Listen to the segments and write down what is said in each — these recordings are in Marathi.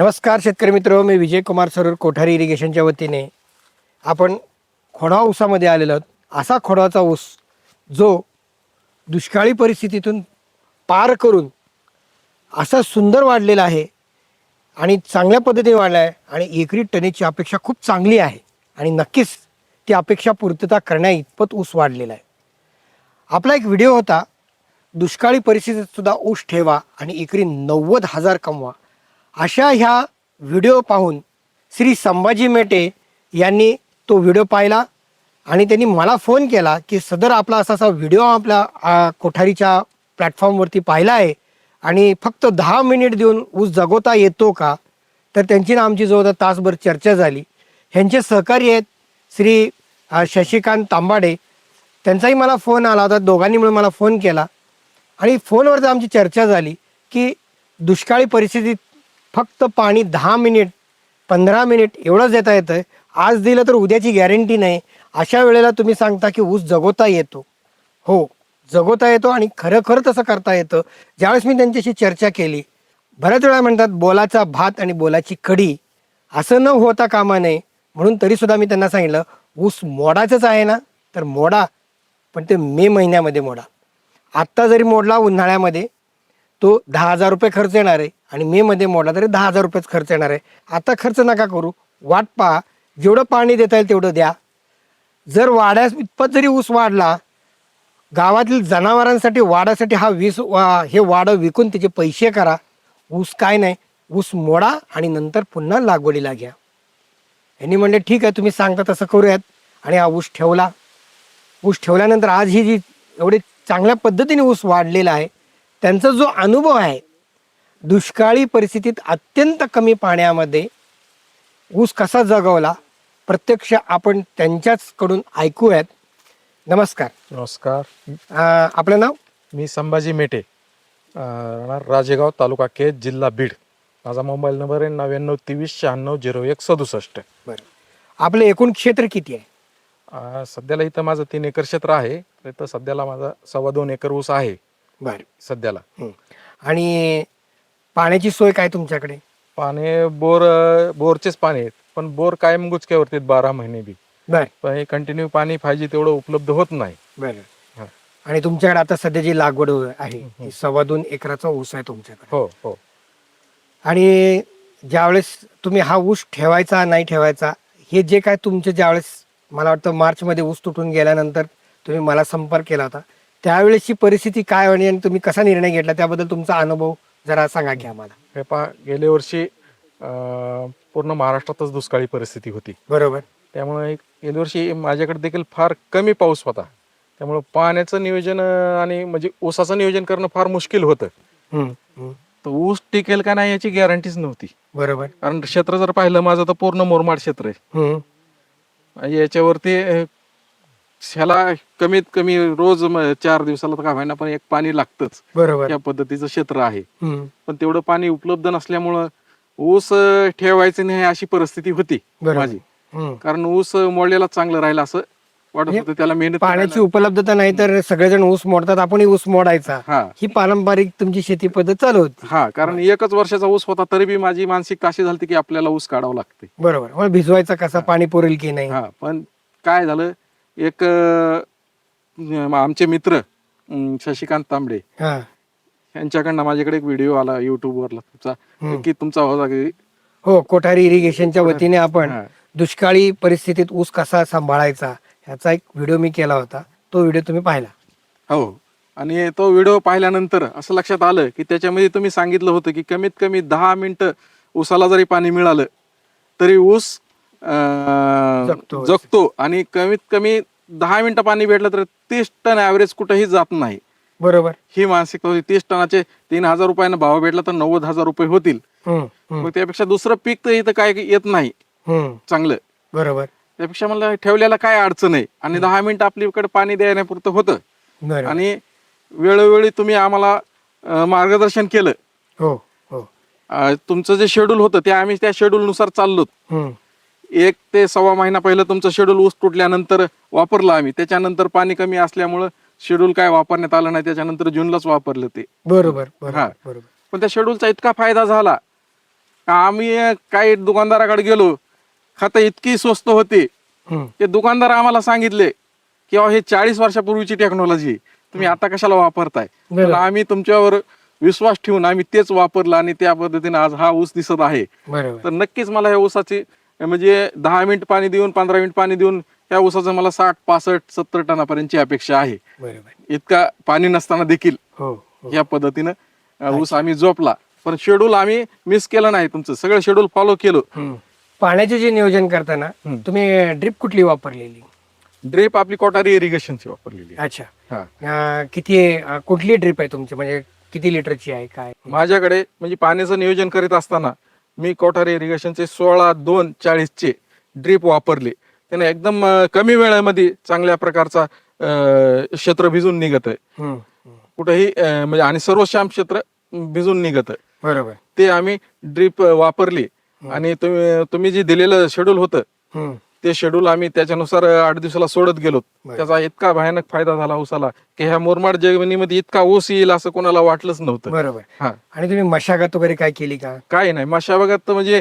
नमस्कार शेतकरी मित्र मी विजय कुमार सरोवर कोठारी इरिगेशनच्या वतीने. आपण खोडा ऊसामध्ये आलेलो आहोत. असा खोडाचा ऊस जो दुष्काळी परिस्थितीतून पार करून असा सुंदर वाढलेला आहे आणि चांगल्या पद्धतीने वाढला आहे आणि एकरी टनेची अपेक्षा खूप चांगली आहे आणि नक्कीच ती अपेक्षा पूर्तता करण्या इतपत ऊस वाढलेला आहे. आपला एक व्हिडिओ होता दुष्काळी परिस्थितीत सुद्धा ऊस ठेवा आणि एकरी नव्वद हजार कमवा. अशा ह्या व्हिडिओ पाहून श्री संभाजी मेटे यांनी तो व्हिडिओ पाहिला आणि त्यांनी मला फोन केला की सदर आपला असा असा व्हिडिओ आपल्या कोठारीच्या प्लॅटफॉर्मवरती पाहिला आहे आणि फक्त दहा मिनिट देऊन ऊस जगवता येतो का? तर त्यांची ना आमची जवळ तासभर चर्चा झाली. ह्यांचे सहकारी आहेत श्री शशिकांत तांबाडे. त्यांचाही मला फोन आला होता दोघांनी मिळून मला फोन केला आणि फोनवरती आमची चर्चा झाली की दुष्काळी परिस्थितीत फक्त पाणी दहा मिनिट पंधरा मिनिट एवढंच देता येतं आज दिलं तर उद्याची गॅरंटी नाही. अशा वेळेला तुम्ही सांगता की ऊस जगवता येतो. हो जगवता येतो आणि खरं खरं तसं करता येतं. ज्यावेळेस मी त्यांच्याशी चर्चा केली बऱ्याच वेळा म्हणतात बोलाचा भात आणि बोलाची कढी. असं न होता कामा नये. म्हणून तरीसुद्धा मी त्यांना सांगितलं ऊस मोडाचंच आहे ना तर मोडा. पण ते मे महिन्यामध्ये मोडा. आत्ता जरी मोडला उन्हाळ्यामध्ये तो दहा हजार रुपये खर्च येणार आहे आणि मे मध्ये मोडला तरी दहा हजार रुपयेच खर्च येणार आहे. आता खर्च नका करू. वाट पहा. जेवढं पाणी देता येईल तेवढं द्या. जर वाड्यास इतपत जरी ऊस वाढला गावातील जनावरांसाठी वाड्यासाठी हा वीस वा- हे वाडं विकून त्याचे पैसे करा. ऊस काय नाही. ऊस मोडा आणि नंतर पुन्हा लागवडीला घ्या. यांनी म्हणले ठीक आहे तुम्ही सांगता तसं करूयात. आणि हा ऊस ठेवला. ऊस ठेवल्यानंतर आज ही जी एवढी चांगल्या पद्धतीने ऊस वाढलेला आहे त्यांचा जो अनुभव आहे दुष्काळी परिस्थितीत अत्यंत कमी पाण्यामध्ये ऊस कसा जगवला प्रत्यक्ष आपण त्यांच्याचकडून ऐकूयात. नमस्कार. नमस्कार. अं, आपलं नाव? मी संभाजी मेटे. अं, राहणार राजेगाव तालुका केज जिल्हा बीड. माझा मोबाईल नंबर आहे नव्याण्णव तेवीस शहाण्णव झिरो एक सदुसष्ट. बरं. आपलं एकूण क्षेत्र किती आहे? अं, सध्याला इथं माझं तीन एकर क्षेत्र आहे. तर इथं सध्याला माझा सव्वा दोन एकर ऊस आहे. बरं. सध्याला. आणि पाण्याची सोय काय तुमच्याकडे? पाणी बोर बोरचेच पाणी आहेत. पण बोर कायम गुचक्यावरती आहेत बारा महिने बी. बरं. पण हे कंटिन्यू पाणी पाहिजे तेवढं उपलब्ध होत नाही. बरं. हा. आणि तुमच्याकडे आता सध्या जी लागवड आहे ती सव्वा दोन एकराचा ऊस आहे तुमच्याकडे. हो हो. आणि ज्यावेळेस तुम्ही हा ऊस ठेवायचा नाही ठेवायचा हे जे काय तुमचे ज्यावेळेस मला वाटतं मार्चमध्ये ऊस तुटून गेल्यानंतर तुम्ही मला संपर्क केला होता त्यावेळेसची परिस्थिती काय होणी आणि तुम्ही कसा निर्णय घेतला? त्याबद्दल तुमचा अनुभव जरा सांगा की आम्हाला. हे पहा गेल्या वर्षी अं, पूर्ण महाराष्ट्रातच दुष्काळी परिस्थिती होती. बरोबर. त्यामुळे गेल्या वर्षी माझ्याकडे देखील फार कमी पाऊस होता. त्यामुळे पाण्याचं नियोजन अं, आणि म्हणजे ऊसाचं नियोजन करणं फार मुश्किल होतं. तर ऊस टिकेल का नाही याची गॅरंटीच नव्हती. बरोबर. कारण क्षेत्र जर पाहिलं माझं तर पूर्ण मोरमाड क्षेत्र आहे. आणि याच्यावरती अं, ह्याला कमीत कमी रोज म- चार दिवसाला तर का होईना पण एक पाणी लागतंच. बरोबर. या पद्धतीचं क्षेत्र आहे. पण तेवढं पाणी उपलब्ध नसल्यामुळं ऊस अं, ठेवायचं नाही अशी परिस्थिती होती बरोबर. माझी. कारण ऊस मोडलेला चांगलं राहिलं असं वाटत होतं. त्याला मेहनत पाण्याची उपलब्धता नाही तर सगळेजण ऊस मोडतात आपणही ऊस मोडायचा. हा. ही पारंपरिक तुमची शेती पद्धत चालू होती. हा कारण एकच वर्षाचा ऊस होता तरी बी माझी मानसिकता अशी झाली की आपल्याला ऊस काढावं लागते बरोबर. मग भिजवायचा कसा पाणी पुरेल की नाही? हा पण काय झालं एक अं, आमचे मित्र अं, शशिकांत तांबडे. हा. यांच्याकडनं माझ्याकडे एक व्हिडिओ आला युट्यूबवरला तुमचा की तुमचा होता की हो कोठारी इरिगेशनच्या वतीने आपण हा. दुष्काळी परिस्थितीत ऊस कसा सांभाळायचा ह्याचा एक व्हिडिओ मी केला होता. तो व्हिडिओ तुम्ही पाहिला. हो. आणि तो व्हिडिओ पाहिल्यानंतर असं लक्षात आलं की त्याच्यामध्ये तुम्ही सांगितलं होतं की कमीत कमी दहा मिनिटं ऊसाला जरी पाणी मिळालं तरी ऊस अं, जगतो. जगतो. आणि कमीत कमी दहा मिनिटं पाणी भेटलं तर तीस टन ऍव्हरेज कुठेही जात नाही. बरोबर. ही मानसिकता होती. तीस टनाचे तीन हजार रुपयानं भाव भेटला तर नव्वद हजार रुपये होतील. हम्म, हम्म, मग त्यापेक्षा दुसरं पीक तर इथं काय येत नाही. हम्म, चांगलं. बरोबर. त्यापेक्षा मला ठेवल्याला काय अडचण आहे? आणि दहा मिनिटं आपल्याकडे पाणी देण्यापुरतं होतं. बरोबर. आणि वेळोवेळी तुम्ही आम्हाला अं, मार्गदर्शन केलं. हो हो. अं, तुमचं जे शेड्यूल होतं ते आम्ही त्या शेड्यूलनुसार चाललो हम्म, एक ते सव्वा महिना पहिलं तुमचं शेड्यूल ऊस तुटल्यानंतर वापरलं आम्ही. त्याच्यानंतर पाणी कमी असल्यामुळं शेड्यूल काय वापरण्यात आलं नाही त्याच्यानंतर जूनलाच वापरलं ते. बरोबर हा. बरोबर. पण त्या शेड्यूलचा इतका फायदा झाला. का आम्ही काही दुकानदाराकडे गेलो खतं इतकी स्वस्त होती. हम्म. ते दुकानदार आम्हाला सांगितले की अहो हे चाळीस वर्षापूर्वीची टेक्नॉलॉजी तुम्ही आता कशाला वापरताय? बरोबर. आम्ही तुमच्यावर विश्वास ठेवून आम्ही तेच वापरलं आणि त्या पद्धतीने आज हा ऊस दिसत आहे. बरोबर. तर नक्कीच मला ह्या ऊसाची म्हणजे दहा मिनिट पाणी देऊन पंधरा मिनिट पाणी देऊन या ऊसाचं मला साठ पासष्ट सत्तर टनापर्यंतची अपेक्षा आहे. इतका पाणी नसताना देखील हो हो. या पद्धतीनं ऊस आम्ही जोपला. पण शेड्यूल आम्ही मिस केलं नाही तुमचं. सगळं शेड्यूल फॉलो केलं. पाण्याचे जे नियोजन करताना. तुम्ही ड्रिप कुठली वापरलेली? ड्रेप आपली कोटारी इरिगेशनची वापरलेली. अच्छा. किती कुठली ड्रिप आहे तुमची? म्हणजे किती लिटरची आहे काय? माझ्याकडे म्हणजे पाण्याचं नियोजन करीत असताना मी कोठारी इरिगेशनचे सोळा दोन चाळीसचे ड्रीप वापरले. त्याने एकदम कमी वेळेमध्ये चांगल्या प्रकारचा क्षेत्र भिजून निघत आहे. कुठेही म्हणजे आणि सर्व श्याम क्षेत्र भिजून निघत आहे. बरोबर. ते आम्ही ड्रीप वापरली. आणि तुम्ही तुम्ही जे दिलेलं शेड्यूल होतं. ते शेड्यूल आम्ही त्याच्यानुसार आठ दिवसाला सोडत गेलो. त्याचा इतका भयानक फायदा झाला ऊसाला की ह्या मुरमाड जमिनीमध्ये इतका ऊस येईल असं कोणाला वाटलंच नव्हतं. बरोबर. हा. आणि तुम्ही मशागत वगैरे काय केली का? काय नाही माशा बागात तर म्हणजे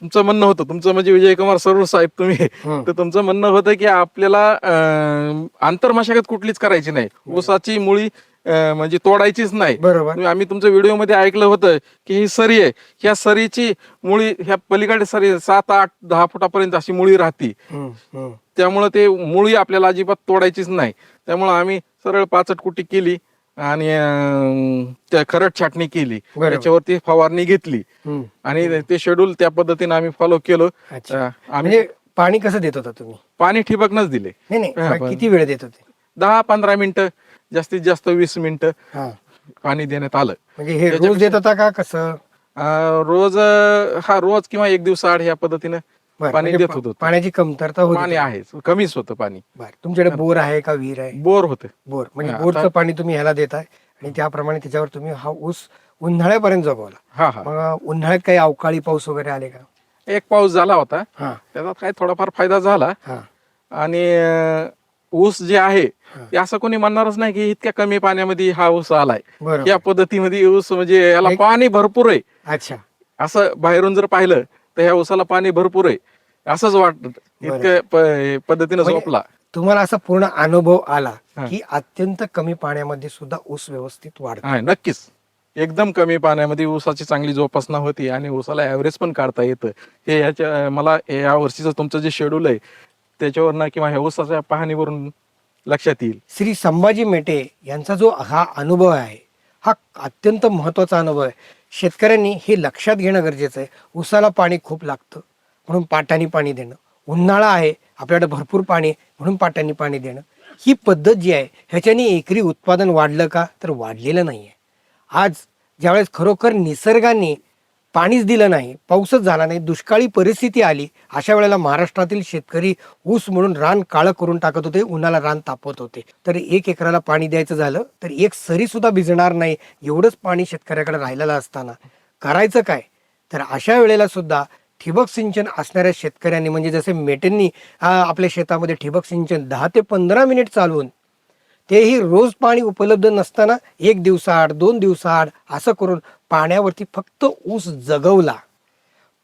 तुमचं म्हणणं होतं. तुमचं म्हणजे विजयकुमार सरोवर साहेब तुम्ही. तर तुमचं म्हणणं होतं की आपल्याला आंतरमशागत कुठलीच करायची नाही. ऊसाची मुळी म्हणजे तोडायचीच नाही. बरोबर. तुम्ही- आम्ही तुमच्या व्हिडिओमध्ये ऐकलं होतं की ही सरी आहे. ह्या सरीची मुळी ह्या पलीकडे सरी सात आठ दहा फुटापर्यंत अशी मुळी राहती. त्यामुळं ते मुळी आपल्याला अजिबात तोडायचीच नाही. त्यामुळं आम्ही सरळ पाचट कुटी केली आणि त्या खरट छाटणी केली. त्याच्यावरती फवारणी घेतली. आणि ते शेड्यूल त्या पद्धतीने आम्ही फॉलो केलं. आम्ही म्हणजे पाणी कसं देत होता तुम्ही? पाणी ठिबकनच दिले. नाही किती वेळ देत होते? दहा पंधरा मिनिटं. जास्तीत जास्त वीस मिनिटं हा. पाणी देण्यात आलं. म्हणजे हे रोज त्याच्यापेक्षा- देत होता का कसं? अं, रोज अं, हा रोज किंवा एक दिवस आड ह्या पद्धतीने बरं, पाणी म्हणजे देत होतो. पाण्याची कमतरता होती. पाणी आहे कमीच होतं पाणी. बरं तुमच्याकडे बोर आहे का विहीर आहे? बोर होतं. बोर म्हणजे हा, बोरचं आता- पाणी तुम्ही ह्याला देताय आणि त्याप्रमाणे त्याच्यावर तुम्ही हा ऊस उन्हाळ्यापर्यंत जगवला. हा हा. मग उन्हाळ्यात काही अवकाळी पाऊस वगैरे आले का? एक पाऊस झाला होता. हा. त्याचा काय थोडाफार फायदा झाला. हा. आणि अं, ऊस जे आहे. ते असं कोणी म्हणणारच नाही की इतक्या कमी पाण्यामध्ये हा ऊस आलाय. या पद्धतीमध्ये ऊस म्हणजे याला पाणी भरपूर आहे. अच्छा. असं बाहेरून जर पाहिलं तर ह्या ऊसाला पाणी भरपूर आहे. असंच वाटत. इतक्या प- पद्धतीनं म्हणजे- झोपला. तुम्हाला असा पूर्ण अनुभव आला. की अत्यंत कमी पाण्यामध्ये सुद्धा ऊस व्यवस्थित वाढतो. नक्कीच. एकदम कमी पाण्यामध्ये ऊसाची चांगली जोपासना होती आणि ऊसाला ऍव्हरेज पण काढता येतं. हे याच्या मला या वर्षीचं तुमचं जे शेड्यूल आहे त्याच्यावरनं किंवा ह्या उसाच्या पाहणीवरून लक्षात येईल. श्री संभाजी मेटे यांचा जो हा अनुभव आहे हा अत्यंत महत्त्वाचा अनुभव आहे. शेतकऱ्यांनी हे लक्षात घेणं गरजेचं आहे. उसाला पाणी खूप लागतं म्हणून पाटाने पाणी देणं. उन्हाळा आहे आपल्याकडे भरपूर पाणी म्हणून पाटाने पाणी देणं. ही पद्धत जी आहे ह्याच्याने एकरी उत्पादन वाढलं का? तर वाढलेलं नाही आहे आज ज्यावेळेस खरोखर निसर्गाने पाणीच दिलं नाही पाऊसच झाला नाही दुष्काळी परिस्थिती आली. अशा वेळेला महाराष्ट्रातील शेतकरी ऊस म्हणून रान काळं करून टाकत होते उन्हाला रान तापवत होते. तर एक एकराला पाणी द्यायचं झालं तर एक सरी सुद्धा भिजणार नाही एवढंच पाणी शेतकऱ्याकडे राहिलेलं असताना. करायचं काय? तर अशा वेळेला सुद्धा ठिबक सिंचन असणाऱ्या शेतकऱ्यांनी म्हणजे जसे मेटेंनी आपल्या शेतामध्ये ठिबक सिंचन दहा ते पंधरा मिनिट चालवून तेही रोज पाणी उपलब्ध नसताना एक दिवसाआड दोन दिवसाआड असं करून पाण्यावरती फक्त ऊस जगवला.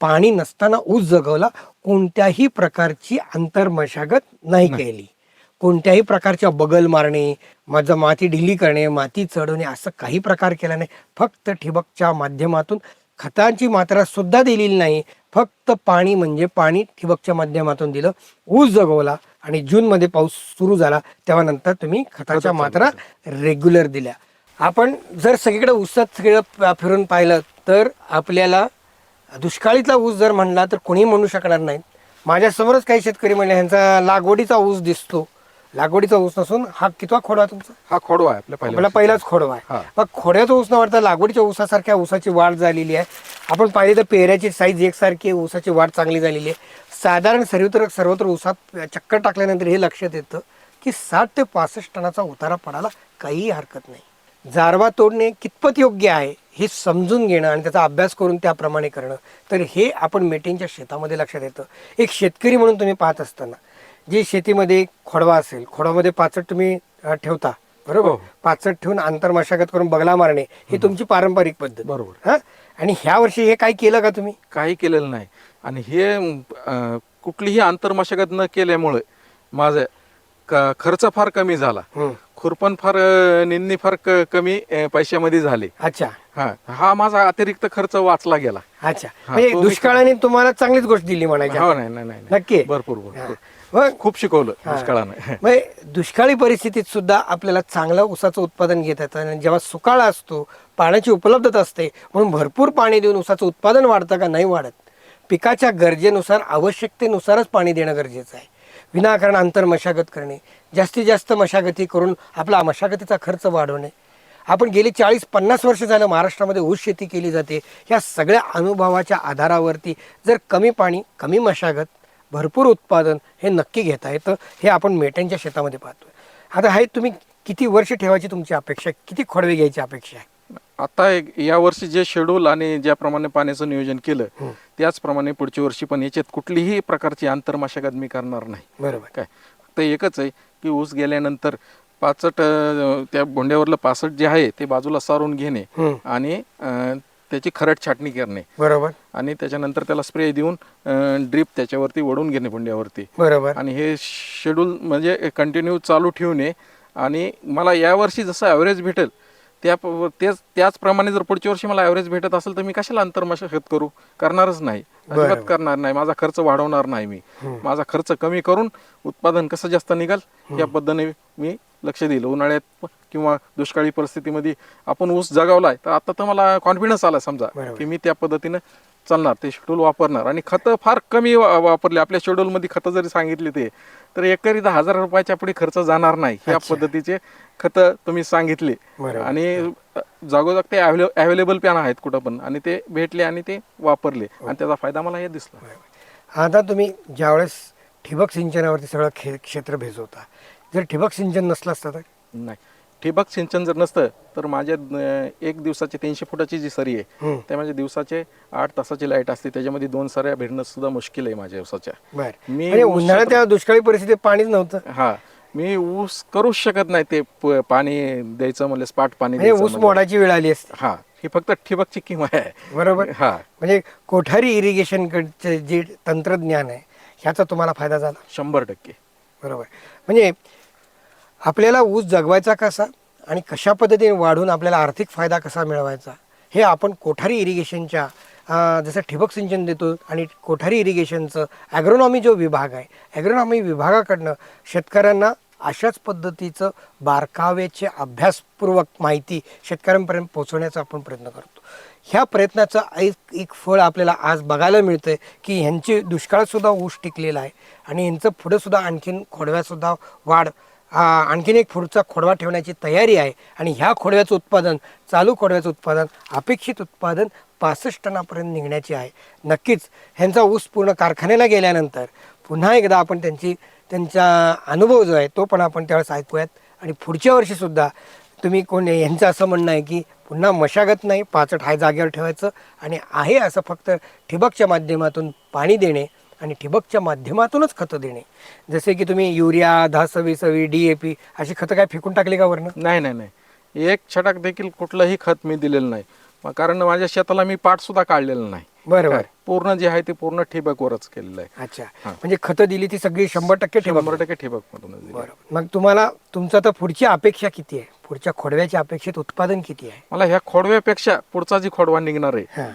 पाणी नसताना ऊस जगवला कोणत्याही प्रकारची आंतरमशागत नाही केली. कोणत्याही प्रकारच्या बगल मारणे माझं माती ढिली करणे माती चढवणे असं काही प्रकार केला नाही. फक्त ठिबकच्या माध्यमातून खतांची मात्रा सुद्धा दिलेली नाही. फक्त पाणी म्हणजे पाणी ठिबकच्या माध्यमातून दिलं ऊस जगवला आणि जूनमध्ये पाऊस सुरू झाला तेव्हा नंतर तुम्ही खताच्या मात्रा रेग्युलर दिल्या. आपण जर सगळीकडे ऊसात सगळं फिरून पाहिलं तर आपल्याला दुष्काळीतला ऊस जर म्हणला तर कोणी म्हणू शकणार नाही. माझ्यासमोरच काही शेतकरी म्हणले ह्यांचा लागवडीचा ऊस दिसतो. लागवडीचा ऊस नसून हा कितवा खोडवा तुमचा? हा खोडवा आहे आपल्या आपला पहिलाच खोडवा. आहे. मग खोड्याचा ऊस न वाढता लागवडीच्या ऊसासारख्या ऊसाची वाढ झालेली आहे. आपण पाहिली तर पेऱ्याची साईज एकसारखी आहे ऊसाची वाढ चांगली झालेली आहे. साधारण सर्वत्र सर्वत्र ऊसात चक्कर टाकल्यानंतर हे लक्षात येतं की साठ ते पासष्ट टनाचा उतारा पडायला काहीही हरकत नाही. जारवा तोडणे कितपत योग्य आहे हे समजून घेणं आणि त्याचा अभ्यास करून त्याप्रमाणे करणं तर हे आपण मेटींच्या शेतामध्ये लक्षात येतं. एक शेतकरी म्हणून तुम्ही पाहत असताना जे शेतीमध्ये खोडवा असेल खोडवामध्ये पाचट तुम्ही ठेवता बरोबर? हो. पाचट ठेवून आंतरमशागत करून बगला मारणे ही तुमची पारंपरिक पद्धत. बरोबर. हा? आणि ह्या वर्षी हे काय केलं का तुम्ही? काही केलेलं नाही. आणि हे कुठलीही आंतरमशागत न केल्यामुळे माझं खर्च फार कमी झाला. खुरपण फार अं, निंदणी फार क- कमी अं, पैशामध्ये झाली. अच्छा. हा हा माझा अतिरिक्त खर्च वाचला गेला. अच्छा. म्हणजे तो दुष्काळाने तुम्हाला चांगलीच गोष्ट दिली म्हणायची हो नाही नाही नाही नाही. नक्की. भरपूर. भरपूर. मग खूप शिकवलं दुष्काळानं. म्हणजे दुष्काळी परिस्थितीत सुद्धा आपल्याला चांगलं ऊसाचं उत्पादन घेता येतं आणि जेव्हा सुकाळ असतो पाण्याची उपलब्धता असते म्हणून भरपूर पाणी देऊन ऊसाचं उत्पादन वाढतं का नाही वाढत? पिकाच्या गरजेनुसार आवश्यकतेनुसारच पाणी देणं गरजेचं आहे. विनाकारण अंतर मशागत करणे जास्तीत जास्त मशागती करून आपला मशागतीचा खर्च वाढवणे. आपण गेली चाळीस पन्नास वर्ष झालं महाराष्ट्रामध्ये ऊस शेती केली जाते. या सगळ्या अनुभवाच्या आधारावरती जर कमी पाणी कमी मशागत भरपूर उत्पादन हे नक्की घेता येतं हे आपण मेट्यांच्या शेतामध्ये पाहतो आता हे तुम्ही किती वर्ष ठेवायची तुमची अपेक्षा? आहे किती खोडवे घ्यायची अपेक्षा आहे? आता एक- या वर्षी जे शेड्यूल आणि ज्याप्रमाणे पाण्याचं नियोजन केलं त्याचप्रमाणे पुढच्या वर्षी पण याच्यात कुठलीही प्रकारची आंतरमशागत मी करणार नाही. बरोबर. काय? फक्त एकच आहे की ऊस गेल्यानंतर पाचट त्या बोंड्यावरलं पाचट जे आहे ते बाजूला सारून घेणे हम्म. आणि त्याची खरट छाटणी करणे. बरोबर. आणि त्याच्यानंतर त्याला स्प्रे देऊन ड्रीप त्याच्यावरती ओढून घेणे बोंड्यावरती. बरोबर. आणि हे शेड्यूल म्हणजे कंटिन्यू चालू ठेवणे. आणि मला यावर्षी जसं ॲव्हरेज भेटेल त्या तेच त्याचप्रमाणे जर पुढच्या वर्षी मला ॲव्हरेज भेटत असेल तर मी कशाला अंतर्मशागत करू? करणारच नाही. अजिबात. करणार नाही. माझा खर्च वाढवणार नाही मी. माझा खर्च कमी करून उत्पादन कसं जास्त निघाल या पद्धतीने मी लक्ष दिलं. उन्हाळ्यात किंवा दुष्काळी परिस्थितीमध्ये आपण ऊस जगावलाय तर आता तर मला कॉन्फिडन्स आला समजा. की मी त्या पद्धतीनं चालणार ते शेड्यूल वापरणार. आणि खतं फार कमी वा- वापरले. आपल्या शेड्यूलमध्ये खतं जरी सांगितले ते तर एकरी दहा हजार रुपयाच्या पुढे खर्च जाणार नाही. या अच्छा. पद्धतीचे खतं तुम्ही सांगितले. बरोबर. आणि जागोजाग ते अवेलेबल पण आहेत कुठं पण. आणि ते भेटले आणि ते वापरले. आणि त्याचा फायदा मला हे दिसला. आता तुम्ही ज्यावेळेस ठिबक सिंचनावरती सगळं खे क्षेत्र भेजवता जर ठिबक सिंचन नसलं असतं तर? नाही. ठिबक सिंचन जर नसतं तर माझ्या अं, एक दिवसाची तीनशे फुटाची जी सरी आहे. त्या माझ्या दिवसाचे आठ तासाची लाइट असते. त्याच्यामध्ये दोन सऱ्या भेटणं सुद्धा मुश्किल आहे माझ्या दिवसाच्या. बर. मी म्हणजे ऊस उन्हाळ्यात त्या दुष्काळी परिस्थितीत पाणीच नव्हतं. हा. मी ऊस करूच शकत नाही ते प- पाणी द्यायचं म्हणलं स्पाट पाणी म्हणजे द्यायचं ऊस म्हणलं. मोडाची वेळ आली असते. हा. ही फक्त ठिबकची किंमत आहे. बरोबर. हा. म्हणजे कोठारी इरिगेशन कडचे जे तंत्रज्ञान आहे ह्याचा तुम्हाला फायदा झाला. शंभर टक्के. बरोबर. म्हणजे आपल्याला ऊस जगवायचा कसा आणि कशा पद्धतीने वाढून आपल्याला आर्थिक फायदा कसा मिळवायचा? हे आपण कोठारी इरिगेशनच्या जसं ठिबक सिंचन देतो आणि कोठारी इरिगेशनचं ॲग्रोनॉमी जो विभाग आहे ॲग्रोनॉमी विभागाकडनं शेतकऱ्यांना अशाच पद्धतीचं बारकावेचे अभ्यासपूर्वक माहिती शेतकऱ्यांपर्यंत पोहोचवण्याचा आपण प्रयत्न करतो. ह्या प्रयत्नाचं एक एक फळ आपल्याला आज बघायला मिळतं आहे की ह्यांची दुष्काळातसुद्धा ऊस टिकलेला आहे आणि यांचं पुढंसुद्धा आणखीन खोडव्यासुद्धा वाढ आणखीन एक पुढचा खोडवा ठेवण्याची तयारी आहे. आणि ह्या खोडव्याचं उत्पादन चालू खोडव्याचं उत्पादन अपेक्षित उत्पादन पासष्ट टनापर्यंत निघण्याची आहे. नक्कीच ह्यांचा ऊस पूर्ण कारखान्याला गेल्यानंतर पुन्हा एकदा आपण त्यांची त्यांचा अनुभव जो आहे तो पण आपण त्यावेळेस ऐकूयात. आणि पुढच्या वर्षीसुद्धा तुम्ही कोण यांचं असं म्हणणं आहे की पुन्हा मशागत नाही पाचट हाय जागेवर ठेवायचं आणि आहे असं फक्त ठिबकच्या माध्यमातून पाणी देणे. आणि ठिबकच्या माध्यमातूनच खतं देणे. जसे की तुम्ही युरिया दहा सव्वीस सव्वी डी ए पी अशी खतं काय फेकून टाकली का वरनं? नाही नाही नाही. एक छटाक देखील कुठलंही खत मी दिलेलं नाही. मग कारण माझ्या शेताला मी पाठ सुद्धा काढलेलं नाही. बरोबर. काय? पूर्ण जे आहे ते पूर्ण ठिबकवरच केलेलं आहे. अच्छा. म्हणजे खतं दिली ती सगळी शंभर टक्के ठिबक. शंभर टक्के ठिबक. बरोबर. मग तुम्हाला तुमचं आता पुढची अपेक्षा किती आहे? पुढच्या खोडव्याच्या अपेक्षित उत्पादन किती आहे? मला ह्या खोडव्यापेक्षा पुढचा जी खोडवा निघणार आहे हां.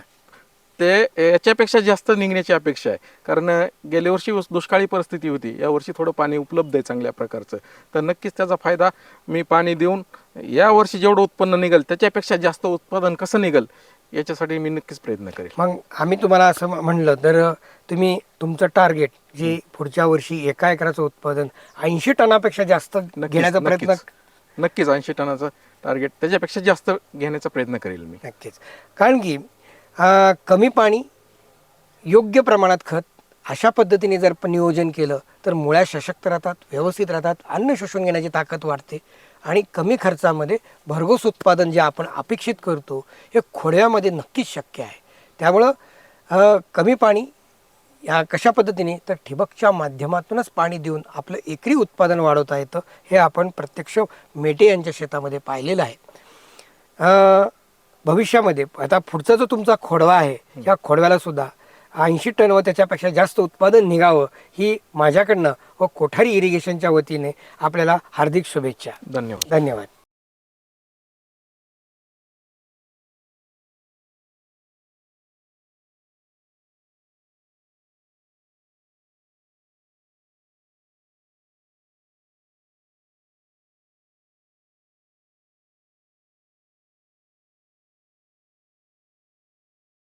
ते याच्यापेक्षा जास्त निघण्याची अपेक्षा आहे. कारण गेल्या वर्षी दुष्काळी परिस्थिती होती. या वर्षी थोडं पाणी उपलब्ध आहे चांगल्या प्रकारचं. तर नक्कीच त्याचा फायदा मी पाणी देऊन या वर्षी जेवढं उत्पन्न निघेल त्याच्यापेक्षा जास्त उत्पादन कसं निघेल याच्यासाठी मी नक्कीच प्रयत्न करेल. मग आम्ही तुम्हाला असं म्हणलं तर तुम्ही तुमचं टार्गेट जे पुढच्या वर्षी एका एकराचं उत्पादन ऐंशी टनापेक्षा जास्त घेण्याचा प्रयत्न नक्कीच ऐंशी टनाचं टार्गेट त्याच्यापेक्षा जास्त घेण्याचा प्रयत्न करेल मी. नक्कीच. कारण की कमी पाणी योग्य प्रमाणात खत अशा पद्धतीने जर पण नियोजन केलं तर मुळ्या सशक्त राहतात व्यवस्थित राहतात अन्न शोषून घेण्याची ताकद वाढते आणि कमी खर्चामध्ये भरघोस उत्पादन जे आपण अपेक्षित करतो हे खोडव्यामध्ये नक्कीच शक्य आहे. त्यामुळं कमी पाणी या कशा पद्धतीने तर ठिबकच्या माध्यमातूनच पाणी देऊन आपलं एकरी उत्पादन वाढवता येतं हे आपण प्रत्यक्ष मेटे यांच्या शेतामध्ये पाहिलेलं आहे. भविष्यामध्ये. आता पुढचा जो तुमचा खोडवा आहे या खोडव्याला सुद्धा ऐंशी टन व त्याच्यापेक्षा जास्त उत्पादन निघावं ही माझ्याकडनं व कोठारी इरिगेशनच्या वतीने आपल्याला हार्दिक शुभेच्छा. धन्यवाद. धन्यवाद.